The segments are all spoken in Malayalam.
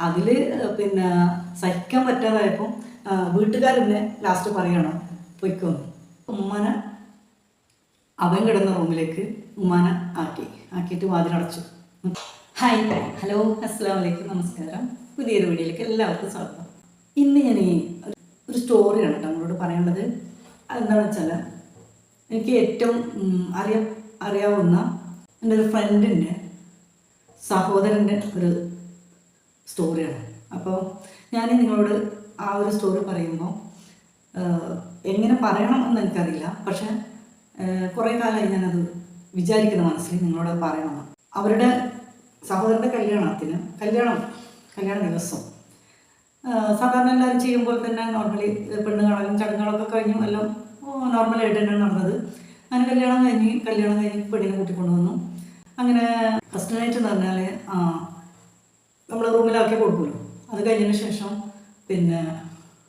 അതിൽ പിന്നെ സഹിക്കാൻ പറ്റാതായപ്പം വീട്ടുകാരെന്നെ ലാസ്റ്റ് പറയണം പൊയ്ക്കോന്ന് ഉമ്മാന അവൻ കിടന്ന റൂമിലേക്ക് ഉമ്മാന ആക്കി. ആക്കിയിട്ട് വാതിലടച്ചു ഹായ് ഹലോ അസ്സാം വലൈക്കും നമസ്കാരം. പുതിയൊരു വീഡിയോയിലേക്ക് എല്ലാവർക്കും സ്വാഗതം. ഇന്ന് ഞാൻ ഈ ഒരു- സ്റ്റോറിയാണ് നമ്മളോട് പറയേണ്ടത്. അതെന്താണെന്ന് വെച്ചാൽ എനിക്ക് ഏറ്റവും അറിയ അറിയാവുന്ന എന്റെ ഒരു ഫ്രണ്ടിന്റെ സഹോദരന്റെ ഒരു സ്റ്റോറിയാണ് അപ്പോൾ ഞാൻ നിങ്ങളോട് ആ ഒരു സ്റ്റോറി പറയുമ്പോൾ എങ്ങനെ പറയണം എന്ന് എനിക്കറിയില്ല. പക്ഷെ കുറേ കാലമായി ഞാനത് വിചാരിക്കുന്ന മനസ്സിൽ നിങ്ങളോട് പറയണം അവരുടെ സഹോദരന്റെ കല്യാണത്തിന് കല്യാണം കല്യാണ ദിവസം. സാധാരണ എല്ലാവരും ചെയ്യുമ്പോൾ തന്നെ നോർമലി പെണ്ണ് കാണലും ചടങ്ങുകളൊക്കെ കഴിഞ്ഞു എല്ലാം നോർമലായിട്ട് തന്നെയാണ് നടന്നത്. അങ്ങനെ കല്യാണം കഴിഞ്ഞ് കല്യാണം കഴിഞ്ഞ് പെണ്ണിനെ കൂട്ടിക്കൊണ്ടുവന്നു. അങ്ങനെ ഫസ്റ്റ് നൈറ്റ് എന്ന് പറഞ്ഞാൽ നമ്മൾ റൂമിലാക്കി കൊടുക്കുമല്ലോ അത് കഴിഞ്ഞതിന് ശേഷം പിന്നെ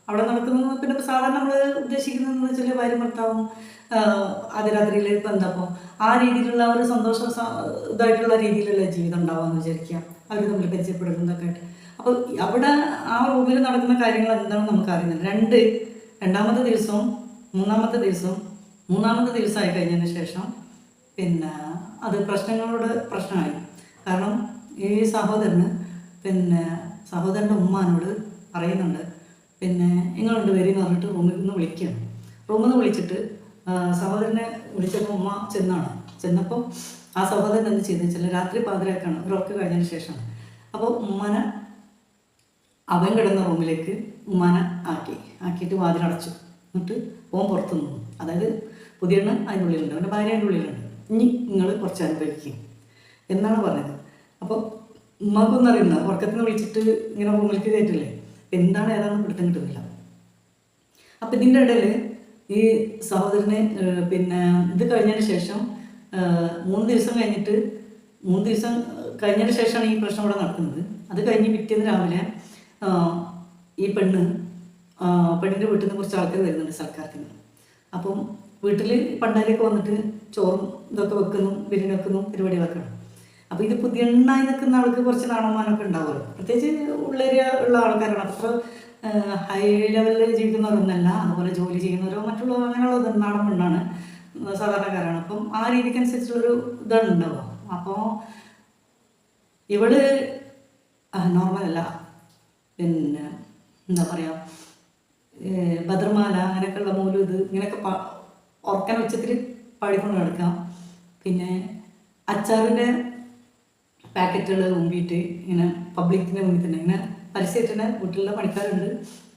അവിടെ നടക്കുന്നത് പിന്നെ സാധാരണ നമ്മൾ ഉദ്ദേശിക്കുന്നതെന്ന് വെച്ചാൽ ഭാര്യ ഭർത്താവും അതിരാത്രിയിൽ രാത്രിയിൽ ഇപ്പം എന്താപ്പോൾ ആ രീതിയിലുള്ള ഒരു സന്തോഷ ഇതായിട്ടുള്ള രീതിയിലുള്ള ജീവിതം ഉണ്ടാവാമെന്ന് വിചാരിക്കുക. അവർ തമ്മിൽ പരിചയപ്പെടുന്നതൊക്കെ അപ്പോൾ അവിടെ ആ റൂമിൽ നടക്കുന്ന കാര്യങ്ങൾ എന്താണെന്ന് നമുക്ക് അറിയുന്നില്ല രണ്ട് രണ്ടാമത്തെ ദിവസവും മൂന്നാമത്തെ ദിവസവും മൂന്നാമത്തെ ദിവസമായി കഴിഞ്ഞതിന് ശേഷം പിന്നെ അത് പ്രശ്നങ്ങളോട് പ്രശ്നമായി. കാരണം ഈ സഹോദരന് പിന്നെ സഹോദരന്റെ ഉമ്മാനോട് പറയുന്നുണ്ട്. പിന്നെ നിങ്ങളുണ്ട് വരും എന്ന് പറഞ്ഞിട്ട് റൂമിൽ നിന്ന് വിളിക്കുകയാണ് റൂമിൽ നിന്ന് വിളിച്ചിട്ട് സഹോദരനെ വിളിച്ചപ്പോൾ ഉമ്മ ചെന്നാണ്. ചെന്നപ്പോൾ ആ സഹോദരൻ എന്ത് ചെയ്തെന്ന് വെച്ചാൽ രാത്രി പാതിരാക്കാണ് ഒരു ഉറക്ക് കഴിഞ്ഞതിന് ശേഷം അപ്പോൾ ഉമ്മനെ അവൻ കിടന്ന റൂമിലേക്ക് ഉമ്മാനെ ആക്കി. ആക്കിയിട്ട് വാതിലടച്ചു എന്നിട്ട് ഓൻ പുറത്തു നിന്നു. അതായത് പുതിയണ്ണ് അതിന്റെ ഉള്ളിലുണ്ട്. അവന്റെ ഭാര്യ അതിന്റെ ഉള്ളിലുണ്ട്. ഇനി നിങ്ങൾ കുറച്ച് അനുഭവിക്കും എന്നാണ് പറഞ്ഞത്. അപ്പോൾ ഉമ്മാക്കൊന്നും അറിയില്ല ഉറക്കത്തിൽ നിന്ന് വിളിച്ചിട്ട് ഇങ്ങനെ റൂമിലേക്ക് കയറ്റില്ലേ? എന്താണ് ഏതാണെന്ന് പിടുത്തം കിട്ടുന്നില്ല. അപ്പം ഇതിന്റെ ഇടയിൽ ഈ സഹോദരന് പിന്നെ ഇത് കഴിഞ്ഞതിന് ശേഷം മൂന്ന് ദിവസം കഴിഞ്ഞിട്ട് മൂന്ന് ദിവസം കഴിഞ്ഞതിന് ശേഷമാണ് ഈ പ്രശ്നം ഇവിടെ നടക്കുന്നത്. അത് കഴിഞ്ഞ് പിറ്റേന്ന് രാവിലെ ഈ പെണ്ണ് പെണ്ണിന്റെ വീട്ടിൽ നിന്ന് കുറച്ച് ആൾക്കാർ വരുന്നുണ്ട് സർക്കാരത്തിന് അപ്പം വീട്ടിൽ പണ്ടാരിയൊക്കെ വന്നിട്ട് ചോറും ഇതൊക്കെ വെക്കുന്നു ബിരിയാണി വെക്കുന്നു പരിപാടി വെക്കണം അപ്പോൾ ഇത് പുതിയ എണ്ണായി നിൽക്കുന്ന ആൾക്ക് കുറച്ച് നാണന്മാരൊക്കെ ഉണ്ടാവുമല്ലോ. പ്രത്യേകിച്ച് ഉള്ളേരിയ ഉള്ള ആൾക്കാരാണ്. അത്ര ഹൈ ലെവലിൽ ജീവിക്കുന്നവരൊന്നല്ല അതുപോലെ ജോലി ചെയ്യുന്നവരോ മറ്റുള്ള അങ്ങനെയുള്ള നാടൻ പെണ്ണാണ് സാധാരണക്കാരാണ്. അപ്പം ആ രീതിക്കനുസരിച്ചുള്ളൊരു ഇതാണ് ഉണ്ടാവുക അപ്പോൾ ഇവൾ നോർമൽ അല്ല. പിന്നെ എന്താ പറയുക ഭദ്രമാല അങ്ങനെയൊക്കെയുള്ള മൂലൂത് ഇങ്ങനെയൊക്കെ പ ഓർക്കാൻ ഉച്ചത്തിൽ പാടിക്കൊണ്ട് നടക്കാം. പിന്നെ അച്ചാറിന്റെ പാക്കറ്റുകൾ മുമ്പിയിട്ട് ഇങ്ങനെ പബ്ലിക്കിന്റെ മുന്നിൽ തന്നെ. ഇങ്ങനെ പരസ്യമായിട്ട് വീട്ടിലുള്ള പണിക്കാരുണ്ട്.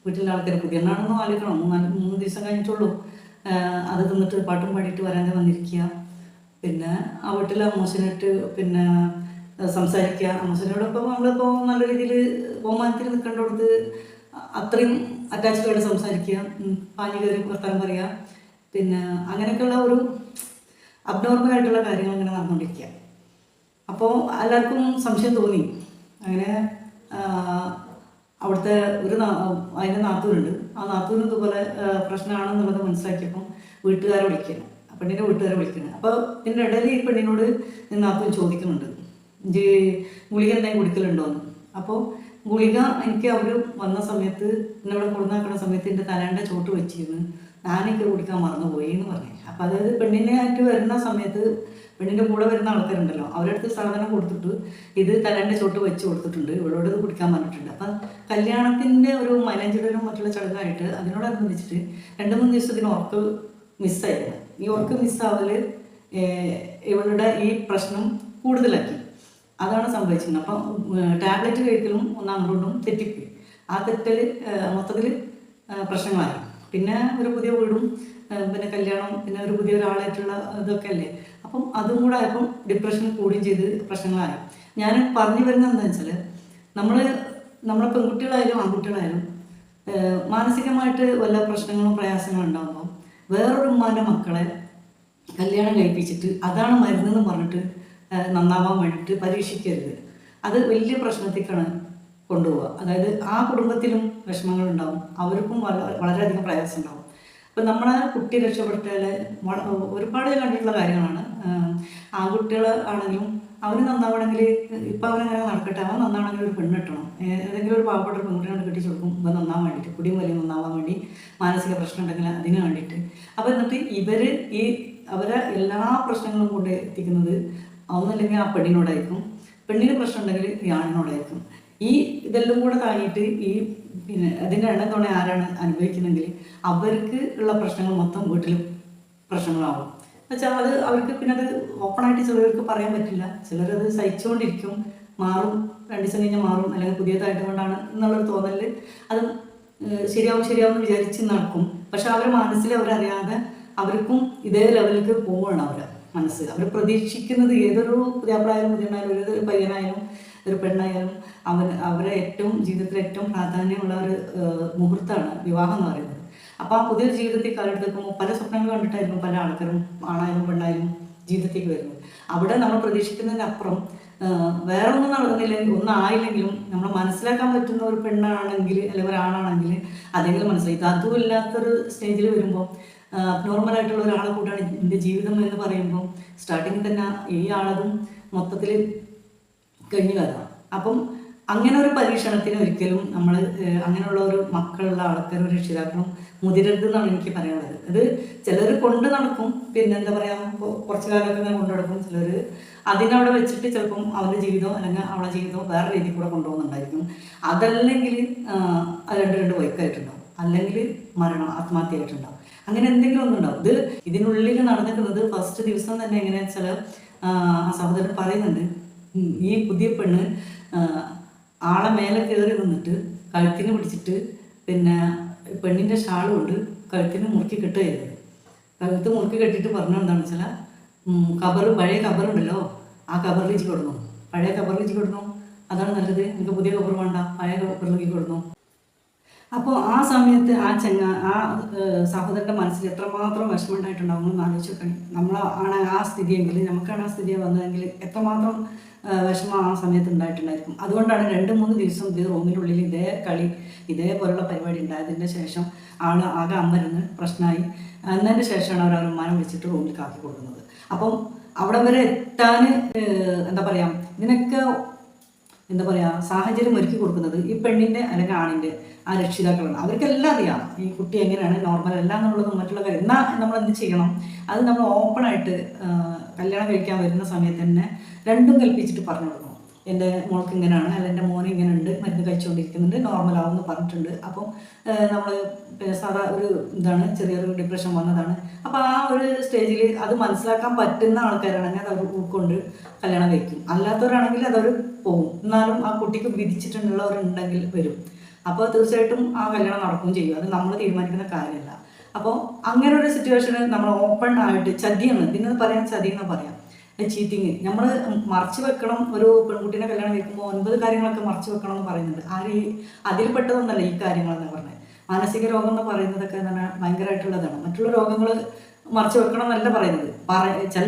വീട്ടിലുള്ള ആൾക്കാർ പുതിയ പുതിയണ്ണാണെന്നും ആലോചിക്കണം. മൂന്നാൽ മൂന്ന് ദിവസം കഴിഞ്ഞിട്ടുള്ളൂ. അത് തിന്നിട്ട് പാട്ടും പാടിയിട്ട് വരാൻ വന്നിരിക്കുക. പിന്നെ ആ വീട്ടിലെ അമ്മൂസിനായിട്ട് പിന്നെ സംസാരിക്കുക. അമ്മൂസിനോടൊപ്പം നമ്മളിപ്പോൾ നല്ല രീതിയിൽ ബഹുമാനത്തിൽ നിൽക്കേണ്ടടുത്ത് അത്രയും അറ്റാച്ച്ഡായിട്ട് സംസാരിക്കുക. പാനി കയറി വർത്താനം പറയുക പിന്നെ അങ്ങനെയൊക്കെയുള്ള ഒരു അബ്നോർമൽ ആയിട്ടുള്ള കാര്യങ്ങൾ ഇങ്ങനെ നടന്നുകൊണ്ടിരിക്കുക. അപ്പോൾ എല്ലാവർക്കും സംശയം തോന്നി. അങ്ങനെ അവിടുത്തെ ഒരു അതിന്റെ നാത്തൂരുണ്ട് ആ നാത്തൂരിന് ഇതുപോലെ പ്രശ്നമാണെന്നുള്ളത് മനസ്സിലാക്കിയപ്പം വീട്ടുകാരെ വിളിക്കണം പെണ്ണിന്റെ വീട്ടുകാരെ വിളിക്കണം അപ്പോൾ ഇതിന്റെ ഇടയിൽ ഈ പെണ്ണിനോട് നാത്തൂർ ചോദിക്കുന്നുണ്ട്. ഇഞ്ചി ഗുളിക എന്തെങ്കിലും കുടിക്കലുണ്ടോയെന്ന് അപ്പോൾ ഗുളിക എനിക്ക് അവർ വന്ന സമയത്ത് എന്നെ ഇവിടെ കൊടുന്നാക്കുന്ന സമയത്ത് എന്റെ തലേന്റെ ചോട്ട് വെച്ചിരുന്നു. ഞാനൊക്കെ കുടിക്കാൻ മറന്നുപോയി എന്ന് പറഞ്ഞു അപ്പോൾ അതായത് പെണ്ണിനെ ആയിട്ട് വരുന്ന സമയത്ത് പെണ്ണിന്റെ കൂടെ വരുന്ന ആൾക്കാരുണ്ടല്ലോ അവരുടെ അടുത്ത് സാധനം കൊടുത്തിട്ട് ഇത് തലേന്റെ ചോട്ട് വെച്ച് കൊടുത്തിട്ടുണ്ട് ഇവളോട് ഇത് കുടിക്കാൻ പറഞ്ഞിട്ടുണ്ട്. അപ്പം കല്യാണത്തിന്റെ ഒരു മൈലേജിടലും മറ്റുള്ള ചടങ്ങായിട്ട് അതിനോടനുബന്ധിച്ചിട്ട് രണ്ട് മൂന്ന് ദിവസത്തിന് ഉറക്ക് മിസ്സായിരുന്നു. ഈ ഉറക്ക് മിസ്സാവൽ ഇവളുടെ ഈ പ്രശ്നം കൂടുതലാക്കി. അതാണ് സംഭവിച്ചത് അപ്പം ടാബ്ലറ്റ് കഴിക്കലും ഒന്നാം ഒന്നാമതുകൊണ്ടും തെറ്റിപ്പോയി. ആ തെറ്റൽ മൊത്തത്തിൽ പ്രശ്നങ്ങളായി. പിന്നെ ഒരു പുതിയ വീടും പിന്നെ കല്യാണം പിന്നെ ഒരു പുതിയ ഒരാളായിട്ടുള്ള ഇതൊക്കെ അല്ലേ? അപ്പം അതും കൂടെ ആയപ്പം ഡിപ്രഷൻ കൂടുകയും ചെയ്ത് പ്രശ്നങ്ങളായി. ഞാൻ പറഞ്ഞു വരുന്നത് എന്താണെന്ന് വെച്ചാൽ നമ്മൾ നമ്മളെ പെൺകുട്ടികളായാലും ആൺകുട്ടികളായാലും മാനസികമായിട്ട് വല്ല പ്രശ്നങ്ങളും പ്രയാസങ്ങളും ഉണ്ടാകുമ്പോൾ വേറൊരു ഉമ്മാന്റെ മക്കളെ കല്യാണം കഴിപ്പിച്ചിട്ട് അതാണ് മരുന്നെന്ന് പറഞ്ഞിട്ട് നന്നാവാൻ വേണ്ടിയിട്ട് പരീക്ഷിക്കരുത്. അത് വലിയ പ്രശ്നത്തേക്കാണ് കൊണ്ടുപോവുക. അതായത് ആ കുടുംബത്തിലും വിഷമങ്ങൾ ഉണ്ടാവും അവർക്കും വള- വളരെയധികം പ്രയാസം ഉണ്ടാവും അപ്പം നമ്മളെ കുട്ടി രക്ഷപ്പെട്ടാൽ ഒരുപാട് കണ്ടിട്ടുള്ള കാര്യങ്ങളാണ്. ആൺകുട്ടികൾ ആണെങ്കിലും അവന് നന്നാവണമെങ്കിൽ ഇപ്പം അവനങ്ങനെ നടക്കട്ടെ. അവൻ നന്നാണെങ്കിൽ ഒരു പെണ്ണ് കിട്ടണം. ഏതെങ്കിലും ഒരു പാവപ്പെട്ട ഒരു പെൺകുട്ടിയോട് കെട്ടിച്ച് കൊടുക്കും. ഇപ്പം നന്നാവാൻ വേണ്ടിയിട്ട് കുടിയും വലിയ നന്നാവാൻ വേണ്ടി മാനസിക പ്രശ്നം ഉണ്ടെങ്കിൽ അതിന് വേണ്ടിയിട്ട്. അപ്പോൾ എന്നിട്ട് ഇവർ ഈ അവരെ എല്ലാ പ്രശ്നങ്ങളും കൊണ്ട് എത്തിക്കുന്നത് ഒന്നല്ലെങ്കിൽ ആ പെണ്ണിനോടായിരിക്കും. പെണ്ണിന് പ്രശ്നം ഉണ്ടെങ്കിൽ ഈ ആണിനോടായിരിക്കും. ഈ ഇതെല്ലാം കൂടെ താങ്ങിയിട്ട് ഈ പിന്നെ അതിന്റെ എണ്ണം തുണ ആരാണ് അനുഭവിക്കുന്നതെങ്കിൽ അവർക്ക് ഉള്ള പ്രശ്നങ്ങൾ മൊത്തം വീട്ടിൽ പ്രശ്നങ്ങളാവും. എന്നുവെച്ചാൽ അത് അവർക്ക് പിന്നെ അത് ഓപ്പണായിട്ട് ചിലർക്ക് പറയാൻ പറ്റില്ല. ചിലരത് സഹിച്ചുകൊണ്ടിരിക്കും മാറും. രണ്ട് ദിവസം കഴിഞ്ഞാൽ മാറും. അല്ലെങ്കിൽ പുതിയതായിട്ട് കൊണ്ടാണ് എന്നുള്ളൊരു തോന്നലിൽ അത് ശരിയാവും ശരിയാവും എന്ന് വിചാരിച്ച് നടക്കും. പക്ഷെ അവരുടെ മനസ്സിൽ അവരറിയാതെ അവർക്കും ഇതേ ലെവലിലേക്ക് പോവുകയാണ് അവർ മനസ്സ്. അവർ പ്രതീക്ഷിക്കുന്നത് ഏതൊരു പുതിയാപ്പിളായാലും പുതിയ ഒരു പയ്യനായാലും ഒരു പെണ്ണായാലും അവൻ അവരെ ഏറ്റവും ജീവിതത്തിൽ ഏറ്റവും പ്രാധാന്യമുള്ള ഒരു മുഹൂർത്തമാണ് വിവാഹം എന്ന് പറയുന്നത്. അപ്പോൾ ആ പുതിയൊരു ജീവിതത്തിൽ കാലെടുക്കുമ്പോൾ പല സ്വപ്നങ്ങൾ കണ്ടിട്ടായിരിക്കും പല ആൾക്കാരും ആണായാലും പെണ്ണായാലും ജീവിതത്തേക്ക് വരുന്നത്. അവിടെ നമ്മൾ പ്രതീക്ഷിക്കുന്നതിനപ്പുറം വേറെ ഒന്നും നടന്നില്ലെങ്കിൽ ഒന്നും ആയില്ലെങ്കിലും നമ്മൾ മനസ്സിലാക്കാൻ പറ്റുന്ന ഒരു പെണ്ണാണെങ്കിൽ അല്ലെങ്കിൽ ഒരാണാണെങ്കിൽ അതെങ്കിലും മനസ്സിലായി. ഇത് അതും ഇല്ലാത്തൊരു സ്റ്റേജിൽ വരുമ്പോൾ നോർമലായിട്ടുള്ള ഒരാളെ കൂട്ടാണ് എന്റെ ജീവിതം എന്ന് പറയുമ്പോൾ സ്റ്റാർട്ടിങ്ങിൽ തന്നെ ഈ ആളതും മൊത്തത്തിൽ കഴിഞ്ഞു വരാം അപ്പം അങ്ങനെ ഒരു പരീക്ഷണത്തിന് ഒരിക്കലും നമ്മൾ അങ്ങനെയുള്ള ഒരു മക്കളുള്ള ആൾക്കാരും രക്ഷിതാക്കളും മുതിരരുത് എന്നാണ് എനിക്ക് പറയാനുള്ളത്. അത് ചിലർ കൊണ്ട് നടക്കും പിന്നെ എന്താ പറയുക കുറച്ച് കാലമൊക്കെ ഇങ്ങനെ കൊണ്ടു നടക്കും. ചിലർ അതിനവിടെ വെച്ചിട്ട് ചിലപ്പം അവരുടെ ജീവിതം അല്ലെങ്കിൽ അവളെ ജീവിതം വേറെ രീതിയിൽ കൂടെ കൊണ്ടുപോകുന്നുണ്ടായിരിക്കും. അതല്ലെങ്കിൽ രണ്ട് രണ്ട് വൈക്കായിട്ടുണ്ടാവും. അല്ലെങ്കിൽ മരണം ആത്മഹത്യയായിട്ടുണ്ടാവും. അങ്ങനെ എന്തെങ്കിലും ഒന്നുണ്ടാവും. ഇത് ഇതിനുള്ളിൽ നടന്നിട്ടുള്ളത് ഫസ്റ്റ് ദിവസം തന്നെ എങ്ങനെയാണെന്ന് വെച്ചാൽ സഹോദരൻ പറയുന്നുണ്ട് ഈ പുതിയ പെണ്ണ് ആളെ മേലെ കയറി നിന്നിട്ട് കഴുത്തിന് പിടിച്ചിട്ട് പിന്നെ പെണ്ണിന്റെ ഷാൾ കൊണ്ട് കഴുത്തിന് മുറുക്കി കെട്ടുകയായിരുന്നു കഴുത്ത് മുറുക്കി കെട്ടിയിട്ട് പറഞ്ഞ എന്താണെന്ന് വെച്ചാൽ കബർ പഴയ കബറുണ്ടല്ലോ ആ കബറിലേക്ക് കൊടുക്കണം പഴയ കബറിലേക്ക് കൊടുക്കണം അതാണ് നല്ലത്. എനിക്ക് പുതിയ കബർ വേണ്ട. പഴയ കബറിലേക്ക് കൊടുന്നു. അപ്പോൾ ആ സമയത്ത് ആ ചെങ്ങ ആ സഹോദരന്റെ മനസ്സിൽ എത്രമാത്രം വിഷമം ഉണ്ടായിട്ടുണ്ടാവും എന്ന് ആലോചിച്ച് നമ്മൾ ആണ് ആ സ്ഥിതിയെങ്കിൽ നമുക്കാണ് ആ സ്ഥിതി വന്നതെങ്കിൽ എത്രമാത്രം വിഷമം ആ സമയത്ത് ഉണ്ടായിട്ടുണ്ടായിരിക്കും. അതുകൊണ്ടാണ് രണ്ട് മൂന്ന് ദിവസം ഇത് റൂമിനുള്ളിൽ ഇതേ കളി ഇതേപോലുള്ള പരിപാടി ഉണ്ടായതിന്റെ ശേഷം ആൾ ആകെ അമ്മരുന്ന് പ്രശ്നമായി. എന്നതിന് ശേഷമാണ് അവർ അവരുമാനം വിളിച്ചിട്ട് റൂമിൽ കാക്കി കൊടുക്കുന്നത് അപ്പം അവിടെ വരെ എത്താൻ എന്താ പറയുക ഇതിനൊക്കെ എന്താ പറയുക സാഹചര്യം ഒരുക്കി കൊടുക്കുന്നത് ഈ പെണ്ണിന്റെ അല്ലെങ്കിൽ ആണിന്റെ ആ രക്ഷിതാക്കളുണ്ട് അവർക്കെല്ലാം അറിയാം ഈ കുട്ടി എങ്ങനെയാണ് നോർമൽ അല്ല എന്നുള്ളതും മറ്റുള്ള കാര്യം. എന്നാൽ നമ്മൾ എന്ത് ചെയ്യണം? അത് നമ്മൾ ഓപ്പണായിട്ട് കല്യാണം കഴിക്കാൻ വരുന്ന സമയത്ത് തന്നെ രണ്ടും കൽപ്പിച്ചിട്ട് പറഞ്ഞു കൊടുക്കണം. എന്റെ മോൾക്ക് ഇങ്ങനെയാണ് അല്ല എന്റെ മോനെ ഇങ്ങനെ ഉണ്ട് മരുന്ന് കഴിച്ചുകൊണ്ടിരിക്കുന്നുണ്ട് നോർമൽ ആവുമെന്ന് പറഞ്ഞിട്ടുണ്ട്. അപ്പം നമ്മൾ സാധാ ഒരു ഇതാണ് ചെറിയൊരു ഡിപ്രഷൻ വന്നതാണ്. അപ്പോൾ ആ ഒരു സ്റ്റേജിൽ അത് മനസ്സിലാക്കാൻ പറ്റുന്ന ആൾക്കാരാണെങ്കിൽ അത് അവർ ഉൾക്കൊണ്ട് കല്യാണം കഴിക്കും. അല്ലാത്തവരാണെങ്കിൽ അതവർ പോകും എന്നാലും ആ കുട്ടിക്ക് വിധിച്ചിട്ടുള്ളവരുണ്ടെങ്കിൽ വരും. അപ്പോൾ തീർച്ചയായിട്ടും ആ കല്യാണം നടക്കുകയും ചെയ്യും. അത് നമ്മൾ തീരുമാനിക്കുന്ന കാര്യമല്ല. അപ്പോൾ അങ്ങനെ ഒരു സിറ്റുവേഷന് നമ്മൾ ഓപ്പൺ ആയിട്ട് ചതിയെന്ന് പിന്നെ പറയാൻ എന്ന് പറയാം? ചീറ്റിങ് നമ്മൾ മറച്ചു വെക്കണം. ഒരു പെൺകുട്ടീനെ കല്യാണം കഴിക്കുമ്പോൾ ഒൻപത് കാര്യങ്ങളൊക്കെ മറച്ചു വെക്കണം എന്ന് പറയുന്നുണ്ട്. ആര് ഈ അതിൽപ്പെട്ടതൊന്നല്ല ഈ കാര്യങ്ങളെന്ന് പറഞ്ഞത് മാനസിക രോഗം എന്ന് പറയുന്നതൊക്കെ തന്നെ ഭയങ്കരമായിട്ടുള്ളതാണ് മറ്റുള്ള രോഗങ്ങൾ മറച്ചു വെക്കണം എന്നല്ല പറയുന്നത്. പറ ചില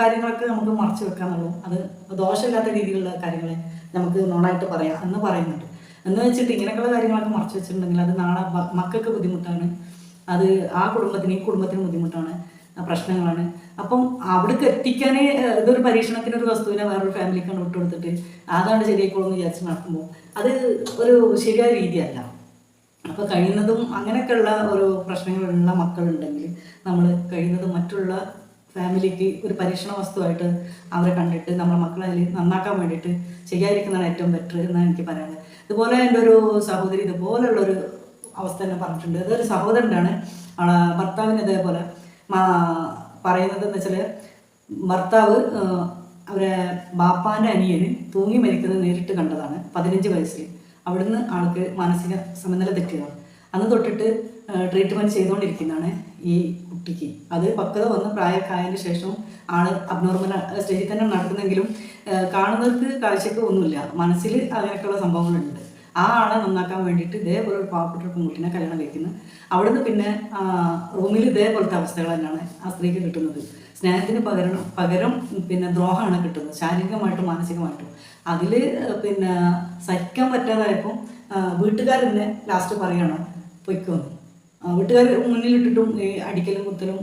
കാര്യങ്ങളൊക്കെ നമുക്ക് മറച്ചു വെക്കാന്നുള്ളൂ. അത് ദോഷമില്ലാത്ത രീതിയിലുള്ള കാര്യങ്ങളെ നമുക്ക് നോണായിട്ട് പറയാം എന്ന് പറയുന്നുണ്ട്. എന്ന് വെച്ചിട്ട് ഇങ്ങനെയൊക്കെയുള്ള കാര്യങ്ങളൊക്കെ മറച്ചു വെച്ചിട്ടുണ്ടെങ്കിൽ അത് നാളെ മക്കൾക്ക് ബുദ്ധിമുട്ടാണ്. അത് ആ കുടുംബത്തിന് ഈ കുടുംബത്തിന് ബുദ്ധിമുട്ടാണ്. പ്രശ്നങ്ങളാണ്. അപ്പം അവിടേക്ക് എത്തിക്കാനേ ഇതൊരു പരീക്ഷണത്തിന് ഒരു വസ്തുവിനെ വേറൊരു ഫാമിലിക്കാണ് വിട്ടുകൊടുത്തിട്ട് അതാണ് ശരിയായിക്കോളെന്ന് വിചാരിച്ച് നടക്കുമ്പോൾ അത് ഒരു ശരിയായ രീതിയല്ല. അപ്പോൾ കഴിയുന്നതും അങ്ങനെയൊക്കെയുള്ള ഒരു പ്രശ്നങ്ങളുള്ള മക്കളുണ്ടെങ്കിൽ നമ്മൾ കഴിയുന്നതും മറ്റുള്ള ഫാമിലിക്ക് ഒരു പരീക്ഷണ വസ്തുവായിട്ട് അവരെ കണ്ടിട്ട് നമ്മളെ മക്കളെ നന്നാക്കാൻ വേണ്ടിയിട്ട് ചെയ്യാതിരിക്കുന്നതാണ് ഏറ്റവും ബെറ്റർ എന്നാണ് എനിക്ക് പറയാനുള്ളത്. ഇതുപോലെ എന്റെ ഒരു സഹോദരി ഇതുപോലുള്ളൊരു അവസ്ഥ തന്നെ പറഞ്ഞിട്ടുണ്ട്. ഇതൊരു സഹോദരനാണ്. ഭർത്താവിന് ഇതേപോലെ പറയുന്നത് എന്ന് വെച്ചാൽ ഭർത്താവ് അവരെ ബാപ്പാന്റെ അനിയന് തൂങ്ങി മരിക്കുന്നത് നേരിട്ട് കണ്ടതാണ് പതിനഞ്ച് വയസ്സിൽ. അവിടുന്ന് ആൾക്ക് മാനസിക സമനില തെറ്റിയതാണ്. അന്ന് തൊട്ടിട്ട് ട്രീറ്റ്മെന്റ് ചെയ്തുകൊണ്ടിരിക്കുന്നതാണ് ഈ കുട്ടിക്ക്. അത് പക്വത വന്ന് പ്രായക്കായതിന് ശേഷം ആൾ അബ്നോർമൽ സ്റ്റേജിൽ തന്നെ നടക്കുന്നെങ്കിലും കാണുന്നവർക്ക് കാഴ്ചക്ക് ഒന്നുമില്ല. മനസ്സിൽ അങ്ങനെയൊക്കെയുള്ള സംഭവങ്ങളുണ്ട്. ആ ആളെ നന്നാക്കാൻ വേണ്ടിയിട്ട് ഇതേപോലെ ഒരു പാവപ്പെട്ട പെൺകുട്ടിനെ കല്യാണം കഴിക്കുന്നത് അവിടുന്ന് പിന്നെ റൂമിൽ ഇതേപോലത്തെ അവസ്ഥകൾ തന്നെയാണ് ആ സ്ത്രീക്ക് കിട്ടുന്നത്. സ്നേഹത്തിന് പകരം പകരം പിന്നെ ദ്രോഹമാണ് കിട്ടുന്നത്. ശാരീരികമായിട്ടും മാനസികമായിട്ടും. അതിൽ പിന്നെ സഹിക്കാൻ പറ്റാതായപ്പോൾ വീട്ടുകാർ തന്നെ ലാസ്റ്റ് പറയണം പൊയ്ക്കോന്ന് വീട്ടുകാർ മുന്നിലിട്ടിട്ടും ഈ അടിക്കലും കുത്തലും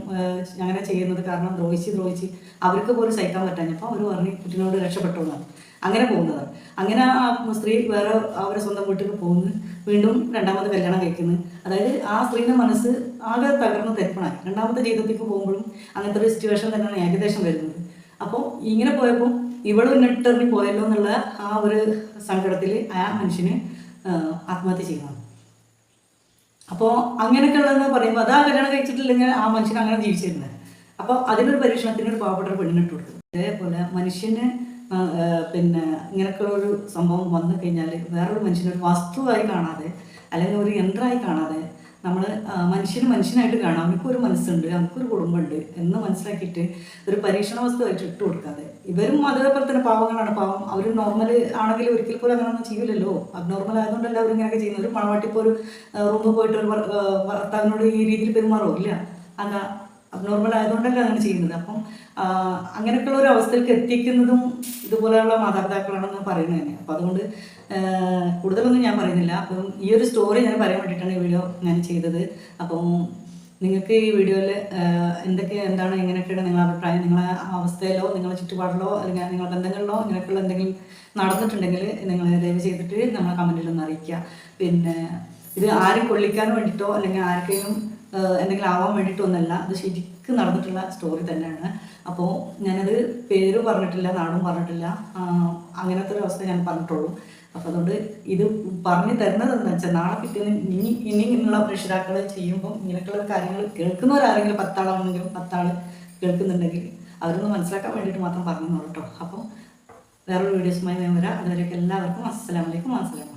അങ്ങനെ ചെയ്യുന്നത് കാരണം ദ്രോഹിച്ച് ദ്രോഹിച്ച് അവർക്ക് പോലും സഹിക്കാൻ പറ്റാഞ്ഞപ്പോൾ അവർ പറഞ്ഞ് കുട്ടിനോട് രക്ഷപ്പെട്ടു എന്നാണ്. അങ്ങനെ പോകുന്നത്. അങ്ങനെ ആ സ്ത്രീ വേറെ അവരെ സ്വന്തം വീട്ടിൽ പോകുന്നു. വീണ്ടും രണ്ടാമത് കല്യാണം കഴിക്കുന്നു. അതായത് ആ സ്ത്രീയുടെ മനസ്സ് ആകെ തകർന്ന് തെരപ്പണായി രണ്ടാമത്തെ ജീവിതത്തേക്ക് പോകുമ്പോഴും അങ്ങനത്തെ ഒരു സിറ്റുവേഷൻ തന്നെയാണ് ഏകദേശം വരുന്നത്. അപ്പോൾ ഇങ്ങനെ പോയപ്പോൾ ഇവൾ നെട്ടെറിഞ്ഞ് പോയല്ലോ എന്നുള്ള ആ ഒരു സങ്കടത്തിൽ ആ മനുഷ്യന് ആത്മഹത്യ ചെയ്യുന്നതാണ്. അപ്പോൾ അങ്ങനെയൊക്കെ ഉള്ളതെന്ന് പറയുമ്പോൾ അതാ കല്യാണം കഴിച്ചിട്ടില്ലെങ്കിൽ ആ മനുഷ്യൻ അങ്ങനെ ജീവിച്ചിരുന്നത് അപ്പോൾ അതിനൊരു പരീക്ഷണത്തിന് ഒരു പാവപ്പെട്ട പെണ്ണിനിട്ട് കൊടുത്തു. അതേപോലെ മനുഷ്യന് പിന്നെ ഇങ്ങനെയൊക്കെയുള്ള ഒരു സംഭവം വന്നു കഴിഞ്ഞാൽ വേറൊരു മനുഷ്യനെ ഒരു വസ്തുവായി കാണാതെ അല്ലെങ്കിൽ ഒരു യന്ത്രമായി കാണാതെ നമ്മൾ മനുഷ്യന് മനുഷ്യനായിട്ട് കാണാം. അവനക്കൊരു മനസ്സുണ്ട് നമുക്കൊരു കുടുംബമുണ്ട് എന്ന് മനസ്സിലാക്കിയിട്ട് ഒരു പരീക്ഷണ വസ്തുവായിട്ട് ഇട്ട് കൊടുക്കാതെ. ഇവരും അതേപോലെ തന്നെ പാവങ്ങളാണ്. പാവം അവർ നോർമൽ ആണെങ്കിൽ ഒരിക്കൽ പോലും അങ്ങനെ ഒന്നും ചെയ്യില്ലല്ലോ അബ്നോർമൽ ആയതുകൊണ്ടല്ല അവർ ഇങ്ങനെയൊക്കെ ചെയ്യുന്നത്. ഒരു ഒരു റൂമിൽ പോയിട്ട് ഒരു ഭർ- ഭർത്താവിനോട് ഈ രീതിയിൽ പെരുമാറോ ഇല്ല. അല്ല അബ്നോർമൽ ആയതുകൊണ്ടല്ല അങ്ങനെ ചെയ്യുന്നത്. അപ്പം അങ്ങനെയൊക്കെയുള്ള ഒരു അവസ്ഥയിലേക്ക് എത്തിക്കുന്നതും ഇതുപോലെയുള്ള മാതാപിതാക്കളാണെന്ന് പറയുന്നത് തന്നെ. അപ്പം അതുകൊണ്ട് കൂടുതലൊന്നും ഞാൻ പറയുന്നില്ല. അപ്പം ഈ ഒരു സ്റ്റോറി ഞാൻ പറയാൻ വേണ്ടിയിട്ടാണ് ഈ വീഡിയോ ഞാൻ ചെയ്തത്. അപ്പം നിങ്ങൾക്ക് ഈ വീഡിയോയിൽ എന്തൊക്കെ എന്താണ് എങ്ങനെയൊക്കെയാണ് നിങ്ങളുടെ അഭിപ്രായം? നിങ്ങളെ അവസ്ഥയിലോ നിങ്ങളുടെ ചുറ്റുപാടിലോ അല്ലെങ്കിൽ നിങ്ങളുടെ ബന്ധങ്ങളിലോ ഇങ്ങനെയൊക്കെയുള്ള എന്തെങ്കിലും നടന്നിട്ടുണ്ടെങ്കിൽ നിങ്ങൾ ദയവ് ചെയ്തിട്ട് നമ്മളെ കമന്റിലൊന്ന് അറിയിക്കുക. പിന്നെ ഇത് ആരും കൊള്ളിക്കാൻ വേണ്ടിയിട്ടോ അല്ലെങ്കിൽ ആർക്കെങ്കിലും എന്തെങ്കിലും ആവാൻ വേണ്ടിയിട്ടൊന്നല്ല. അത് ശരിക്കും നടന്നിട്ടുള്ള സ്റ്റോറി തന്നെയാണ്. അപ്പോൾ ഞാനത് പേര് പറഞ്ഞിട്ടില്ല നാടും പറഞ്ഞിട്ടില്ല. അങ്ങനത്തെ ഒരു അവസ്ഥ ഞാൻ പറഞ്ഞിട്ടുള്ളൂ. അപ്പോൾ അതുകൊണ്ട് ഇത് പറഞ്ഞു തരുന്നത് എന്താ വെച്ചാൽ നാളെ പിറ്റേന്ന് ഇനി ഇനി ഇങ്ങനെയുള്ള രക്ഷിതാക്കൾ ചെയ്യുമ്പോൾ ഇങ്ങനെയൊക്കെയുള്ള കാര്യങ്ങൾ കേൾക്കുന്നവരാരെങ്കിലും പത്താളാണെങ്കിലും പത്താൾ കേൾക്കുന്നുണ്ടെങ്കിൽ അവരൊന്ന് മനസ്സിലാക്കാൻ വേണ്ടിയിട്ട് മാത്രം പറഞ്ഞു കേട്ടോ അപ്പോൾ വേറൊരു വീഡിയോസുമായി ഞാൻ വരാം. അതുവരെയൊക്കെ എല്ലാവർക്കും അസ്സലാമലൈക്കും അസ്സലാം